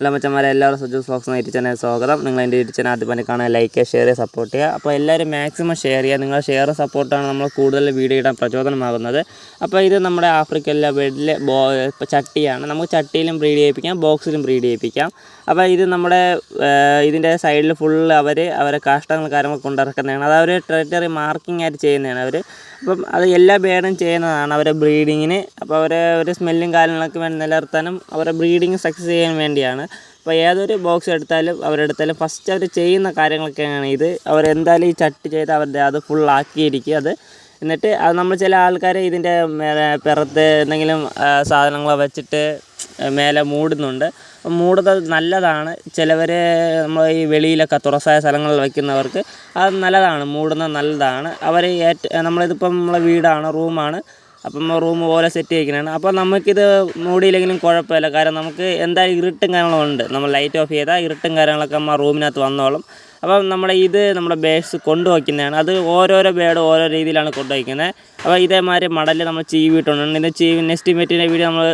എല്ലാ മച്ചന്മാരെ എല്ലാവരും സജു സോക്സ് എന്ന ഇരിച്ചനെ സ്വാഗതം. നിങ്ങൾ എന്റെ ഇരിച്ചനെ ചാനൽ ആദ്യം തന്നെ കാണാൻ ലൈക്ക് ഷെയർ സപ്പോർട്ട് ചെയ്യുക. അപ്പോൾ എല്ലാവരും മാക്സിമം ഷെയർ ചെയ്യുക. നിങ്ങൾ ഷെയർ സപ്പോർട്ടാണ് നമ്മൾ കൂടുതൽ വീഡിയോ ഇടാൻ പ്രചോദനമാകുന്നത്. അപ്പോൾ ഇത് നമ്മുടെ ആഫ്രിക്കയിലെ ബെഡിലെ ബോ ചട്ടിയാണ്. നമുക്ക് ചട്ടിയിലും ബ്രീഡ് ചെയ്യിപ്പിക്കാം ബോക്സിലും ബ്രീഡ് ചെയ്യിപ്പിക്കാം. അപ്പോൾ ഇത് നമ്മുടെ ഇതിന്റെ സൈഡിൽ ഫുള്ള് അവർ അവരെ കാഷ്ടങ്ങൾ കാര്യങ്ങൾ കൊണ്ടിറക്കുന്നതാണ്. അത് അവർ ടെറിട്ടറി മാർക്കിംഗ് ആയിട്ട് ചെയ്യുന്നതാണ് അവർ അപ്പം അത് എല്ലാ ബേഡും ചെയ്യുന്നതാണ് അവരെ ബ്രീഡിങ്ങിന്. അപ്പോൾ അവരെ ഒരു സ്മെല്ലും കാര്യങ്ങളൊക്കെ വേണ്ടി നിലനിർത്താനും അവരെ ബ്രീഡിങ് സക്സസ് ചെയ്യാൻ വേണ്ടിയാണ്. അപ്പോൾ ഏതൊരു ബോക്സ് എടുത്താലും അവരെടുത്താലും ഫസ്റ്റ് അവർ ചെയ്യുന്ന കാര്യങ്ങളൊക്കെയാണ് ഇത്? അവരെന്തായാലും ഈ ചട്ടി ചെയ്ത് അവരുടെ അത് ഫുൾ ആക്കിയിരിക്കും അത് എന്നിട്ട് അത് നമ്മൾ ചില ആൾക്കാർ ഇതിന്റെ പിറത്ത് എന്തെങ്കിലും സാധനങ്ങൾ വെച്ചിട്ട് മേലെ മൂടുന്നുണ്ട്. മൂടുന്നത് നല്ലതാണ്. ചിലവർ നമ്മൾ ഈ വെളിയിലൊക്കെ തുറസായ സ്ഥലങ്ങളിൽ വയ്ക്കുന്നവർക്ക് അത് നല്ലതാണ്. മൂടുന്നത് നല്ലതാണ്. അവർ ഏറ്റ നമ്മളിതിപ്പം നമ്മളെ വീടാണ് റൂമാണ്. അപ്പം റൂം പോലെ സെറ്റ് ചെയ്യിക്കുന്നതാണ്. അപ്പോൾ നമുക്കിത് മൂടിയില്ലെങ്കിലും കുഴപ്പമില്ല. കാരണം നമുക്ക് എന്തായാലും ഇരുട്ടും കാര്യങ്ങളും ഉണ്ട്. നമ്മൾ ലൈറ്റ് ഓഫ് ചെയ്താൽ ഇരുട്ടും കാര്യങ്ങളൊക്കെ നമ്മൾ റൂമിനകത്ത് വന്നോളും. അപ്പം നമ്മുടെ ഇത് നമ്മുടെ ബേഡ്സ് കൊണ്ടുവയ്ക്കുന്നതാണ്. അത് ഓരോരോ ബേഡ് ഓരോ രീതിയിലാണ് കൊണ്ടുവയ്ക്കുന്നത്. അപ്പോൾ ഇതേമാതിരി മടൽ നമ്മൾ ചീവിയിട്ടുണ്ട് ഇതിന്റെ ചെയ്യ് എസ്റ്റിമേറ്റിന്റെ വീഡിയോ നമ്മൾ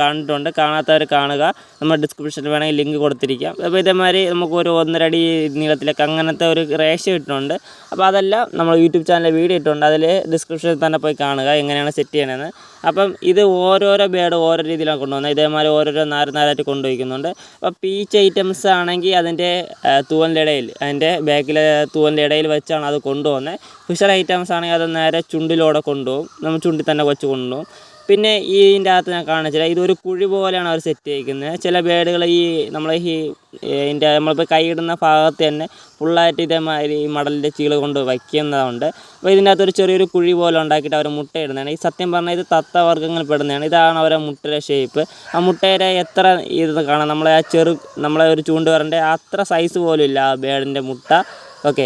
കണ്ടിട്ടുണ്ട്. കാണാത്തവർ കാണുക. നമ്മൾ ഡിസ്ക്രിപ്ഷനിൽ വേണമെങ്കിൽ ലിങ്ക് കൊടുത്തിരിക്കാം. അപ്പോൾ ഇതേമാതിരി നമുക്ക് ഒരു ഒന്നരടി നീളത്തിലൊക്കെ അങ്ങനത്തെ ഒരു റേഷ്യോ ഇട്ടിട്ടുണ്ട്. അപ്പോൾ അതെല്ലാം നമ്മൾ യൂട്യൂബ് ചാനലിൽ വീഡിയോ ഇട്ടിട്ടുണ്ട്. അതിൽ ഡിസ്ക്രിപ്ഷനിൽ തന്നെ പോയി കാണുക എങ്ങനെയാണ് സെറ്റ് ചെയ്യണമെന്ന് അപ്പം ഇത് ഓരോരോ ബേഡ് ഓരോ രീതിയിലാണ് കൊണ്ടുപോകുന്നത് ഇതേമാതിരി ഓരോരോ നാല് നാലായിട്ട് കൊണ്ടുപോയിക്കുന്നുണ്ട്. അപ്പോൾ പീച്ച് ഐറ്റംസ് ആണെങ്കിൽ അതിന്റെ തൂവലിന്റെ ഇടയിൽ അതിന്റെ ബാക്കിലെ തൂവലിന്റെ ഇടയിൽ വെച്ചാണ് അത് കൊണ്ടുപോകുന്നത് ഫിഷർ ഐറ്റംസ് ആണെങ്കിൽ അത് നേരെ ചുണ്ടിലൂടെ കൊണ്ടുപോകും. നമ്മൾ ചുണ്ടി തന്നെ വെച്ച് കൊണ്ടുപോകും. പിന്നെ ഇതിന്റെ അകത്ത് ഞാൻ കാണിച്ചില്ല ഇതൊരു കുഴി പോലെയാണ് അവർ സെറ്റ് ചെയ്യിക്കുന്നത്. ചില ബേഡുകൾ ഈ നമ്മൾ ഈ ഇതിന്റെ നമ്മളിപ്പോൾ കൈയിടുന്ന ഭാഗത്ത് തന്നെ ഫുള്ളായിട്ട് ഇതേമാതിരി ഈ മടലിന്റെ ചീൾ കൊണ്ട് വയ്ക്കുന്നതുണ്ട്. അപ്പോൾ ഇതിന്റെ അകത്തൊരു ചെറിയൊരു കുഴി പോലെ ഉണ്ടാക്കിയിട്ട് അവർ മുട്ടയിടുന്നതാണ്. ഈ സത്യം പറഞ്ഞാൽ ഇത് തത്ത വർഗങ്ങൾ പെടുന്നതാണ്. ഇതാണ് അവരെ മുട്ടയുടെ ഷേപ്പ് ആ മുട്ടയുടെ എത്ര ഇത് കാണാം? നമ്മളെ ആ ചെറു നമ്മളെ ഒരു ചൂണ്ടുവരന്റെ അത്ര സൈസ് പോലും ഇല്ല ആ ബേഡിന്റെ മുട്ട. ഓക്കെ.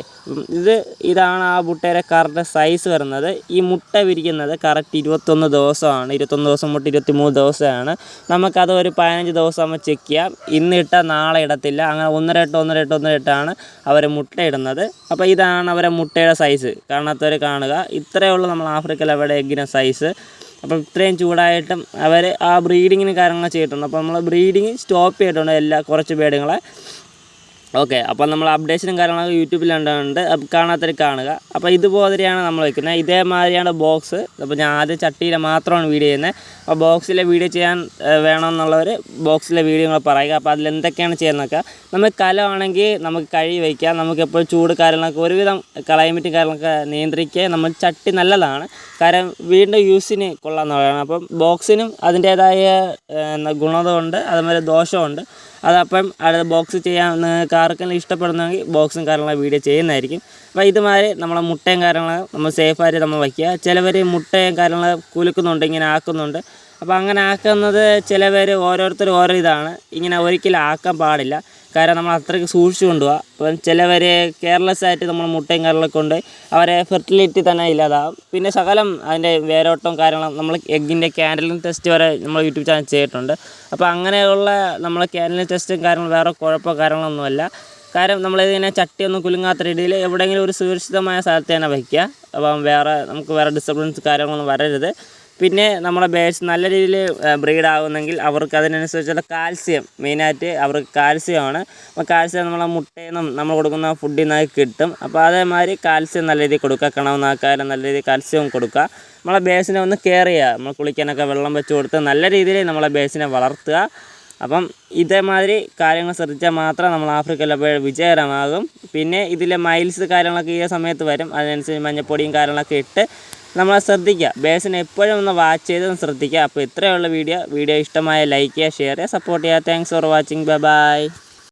ഇത് ഇതാണ് ആ മുട്ടയുടെ കറക്റ്റ് സൈസ് വരുന്നത്. ഈ മുട്ട വിരിക്കുന്നത് കറക്റ്റ് ഇരുപത്തൊന്ന് ദിവസമാണ്. ഇരുപത്തൊന്ന് ദിവസം മുട്ട ഇരുപത്തി മൂന്ന് ദിവസമാണ്. നമുക്കത് ഒരു പതിനഞ്ച് ദിവസം ആകുമ്പോൾ ചെക്ക് ചെയ്യാം. ഇന്നിട്ടാൽ നാളെ ഇടത്തില്ല. അങ്ങനെ ഒന്നര എട്ട് ഒന്നര എട്ട് ഒന്നര എട്ടാണ് അവർ മുട്ട ഇടുന്നത്. അപ്പോൾ ഇതാണ് അവരെ മുട്ടയുടെ സൈസ് കാണാത്തവർ കാണുക. ഇത്രയേ ഉള്ളൂ നമ്മൾ ആഫ്രിക്കയിൽ അവിടെ എഗ്ഗിന് സൈസ് അപ്പോൾ ഇത്രയും ചൂടായിട്ടും അവർ ആ ബ്രീഡിങ്ങിന് കാര്യങ്ങൾ ചെയ്തിട്ടുണ്ട്. അപ്പോൾ നമ്മൾ ബ്രീഡിങ് സ്റ്റോപ്പ് ചെയ്തിട്ടുണ്ട് എല്ലാ കുറച്ച് ബേഡുകളെ ഓക്കെ അപ്പോൾ നമ്മൾ അപ്ഡേഷനും കാര്യങ്ങളൊക്കെ യൂട്യൂബിൽ ഉണ്ട് കാണാത്തവർ കാണുക. അപ്പോൾ ഇതുപോലെയാണ് നമ്മൾ വെക്കുന്നത്. ഇതേമാതിരിയാണ് ബോക്സ് അപ്പോൾ ഞാൻ ആദ്യം ചട്ടിയിൽ മാത്രമാണ് വീഡിയോ ചെയ്യുന്നത്. അപ്പോൾ ബോക്സിലെ വീഡിയോ ചെയ്യാൻ വേണമെന്നുള്ളവർ ബോക്സിലെ വീഡിയോ പറയുക. അപ്പോൾ അതിൽ എന്തൊക്കെയാണ് ചെയ്യുന്നതൊക്കെ നമ്മൾ കലമാണെങ്കിൽ നമുക്ക് കഴുകി വയ്ക്കാം നമുക്ക് എപ്പോഴും ചൂട് കാര്യങ്ങളൊക്കെ ഒരുവിധം ക്ലൈമറ്റും കാര്യങ്ങളൊക്കെ നിയന്ത്രിക്കുക. നമ്മൾ ചട്ടി നല്ലതാണ്. കാരണം വീണ്ടും യൂസിന് കൊള്ളാമെന്നുള്ളതാണ് അപ്പം ബോക്സിനും അതിന്റേതായ ഗുണതമുണ്ട് അതുപോലെ ദോഷമുണ്ട്. അതപ്പം അടുത്ത ബോക്സ് ചെയ്യാൻ നിങ്ങൾക്ക് ആർക്കെങ്കിലും ഇഷ്ടപ്പെടുന്നെങ്കിൽ ബോക്സും കാര്യങ്ങളും വീഡിയോ ചെയ്യുന്നതായിരിക്കും. അപ്പോൾ ഇതുമാതിരി നമ്മളെ മുട്ടയും കാര്യങ്ങളും നമ്മൾ സേഫായിട്ട് നമ്മൾ വയ്ക്കുക. ചിലവർ മുട്ടയും കാര്യങ്ങൾ കുലുക്കുന്നുണ്ട് ഇങ്ങനെ ആക്കുന്നുണ്ട്. അപ്പോൾ അങ്ങനെ ആക്കുന്നത് ചിലവർ ഓരോരുത്തർ ഓരോ ഇതാണ്. ഇങ്ങനെ ഒരിക്കലും ആക്കാൻ പാടില്ല. കാരണം നമ്മൾ അത്രയ്ക്ക് സൂക്ഷിച്ചു കൊണ്ടുപോകാം അപ്പം ചിലവർ കെയർലെസ് ആയിട്ട് നമ്മൾ മുട്ടയും കാര്യങ്ങളൊക്കെ കൊണ്ട് അവരെ ഫെർട്ടിലിറ്റി തന്നെ ഇല്ലാതാവും. പിന്നെ സകലം അതിന്റെ വേരോട്ടവും കാര്യങ്ങളും നമ്മൾ എഗ്ഗിന്റെ ക്യാൻഡലിംഗ് ടെസ്റ്റ് വരെ നമ്മൾ യൂട്യൂബ് ചാനൽ ചെയ്തിട്ടുണ്ട്. അപ്പോൾ അങ്ങനെയുള്ള നമ്മൾ ക്യാൻഡലിംഗ് ടെസ്റ്റും കാര്യങ്ങളും വേറെ കുഴപ്പമോ കാര്യങ്ങളൊന്നുമല്ല കാരണം നമ്മളിതിനെ ചട്ടിയൊന്നും കുലുങ്ങാത്ത രീതിയിൽ എവിടെയെങ്കിലും ഒരു സുരക്ഷിതമായ സ്ഥലത്ത് തന്നെ വയ്ക്കുക. അപ്പം വേറെ നമുക്ക് വേറെ ഡിസ്റ്റർബൻസ് കാര്യങ്ങളൊന്നും വരരുത്. പിന്നെ നമ്മുടെ ബേഡ്സ് നല്ല രീതിയിൽ ബ്രീഡാകുന്നെങ്കിൽ അവർക്ക് അതിനനുസരിച്ചുള്ള കാൽസ്യം മെയിനായിട്ട് അവർക്ക് കാൽസ്യമാണ് അപ്പോൾ കാൽസ്യം നമ്മളെ മുട്ടയിൽ നിന്നും നമ്മൾ കൊടുക്കുന്ന ഫുഡിൽ നിന്നൊക്കെ കിട്ടും. അപ്പോൾ അതേമാതിരി കാൽസ്യം നല്ല രീതിയിൽ കൊടുക്കുക കിണവെന്നാക്കാനും നല്ല രീതിയിൽ കാൽസ്യവും കൊടുക്കുക. നമ്മളെ ബേസിനെ ഒന്ന് കെയർ ചെയ്യുക. നമ്മൾ കുളിക്കാനൊക്കെ വെള്ളം വെച്ച് കൊടുത്ത് നല്ല രീതിയിൽ നമ്മളെ ബേസിനെ വളർത്തുക. അപ്പം ഇതേമാതിരി കാര്യങ്ങൾ ശ്രദ്ധിച്ചാൽ മാത്രം നമ്മൾ ആഫ്രിക്കയിലെ വിജയകരമാകും. പിന്നെ ഇതിലെ മൈൽസ് കാര്യങ്ങളൊക്കെ ഈ സമയത്ത് വരും. അതിനനുസരിച്ച് മഞ്ഞപ്പൊടിയും കാര്യങ്ങളൊക്കെ ഇട്ട് നമ്മൾ ശ്രദ്ധിക്കുക. ബേസിന് എപ്പോഴും ഒന്ന് വാച്ച് ചെയ്ത് ശ്രദ്ധിക്കുക. അപ്പോൾ ഇത്രയുള്ള വീഡിയോ വീഡിയോ ഇഷ്ടമായ ലൈക്ക് ചെയ്യുക ഷെയർ ചെയ്യുക സപ്പോർട്ട് ചെയ്യുക. Thanks for watching bye bye